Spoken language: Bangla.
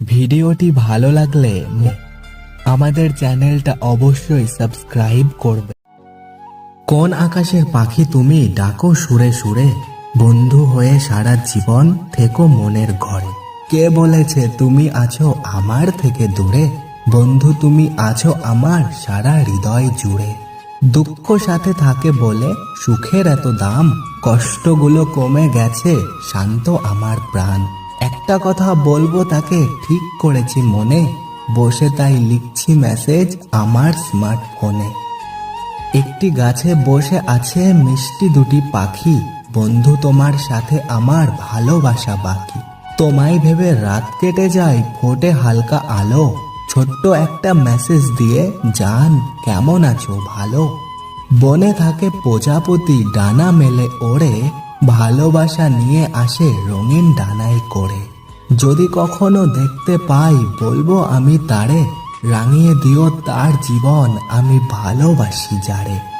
ভিডিওটি ভালো লাগলে আমাদের চ্যানেলটা অবশ্যই সাবস্ক্রাইব করবে। কোন আকাশের পাখি তুমি ডাকো সুরে সুরে, বন্ধু হয়ে সারা জীবন থেকো মনের ঘরে। কে বলেছে তুমি আছো আমার থেকে দূরে? বন্ধু তুমি আছো আমার সারা হৃদয় জুড়ে। দুঃখ সাথে থাকে বলে সুখের এত দাম, কষ্টগুলো কমে গেছে শান্ত আমার প্রাণ। একটা কথা বলব তাকে ঠিক করেছি মনে। বসে তাই লিখছি মেসেজ আমার স্মার্টফোনে একটি গাছে বসে আছে মিষ্টি দুটি পাখি। বন্ধু তোমার সাথে আমার ভালোবাসা বাকি। তোমায় ভেবে রাত কেটে যায়, ফোটে হালকা আলো। ছোট্ট একটা মেসেজ দিয়ে, জান, কেমন আছো? ভালো? বনে থাকে প্রজাপতি, ডানা মেলে ওড়ে। ভালোবাসা নিয়ে আসে রঙিন ডানায় করে। যদি কখনো দেখতে পাই বলব আমি তারে। রাঙিয়ে দিও তার জীবন আমি ভালোবাসি যারে।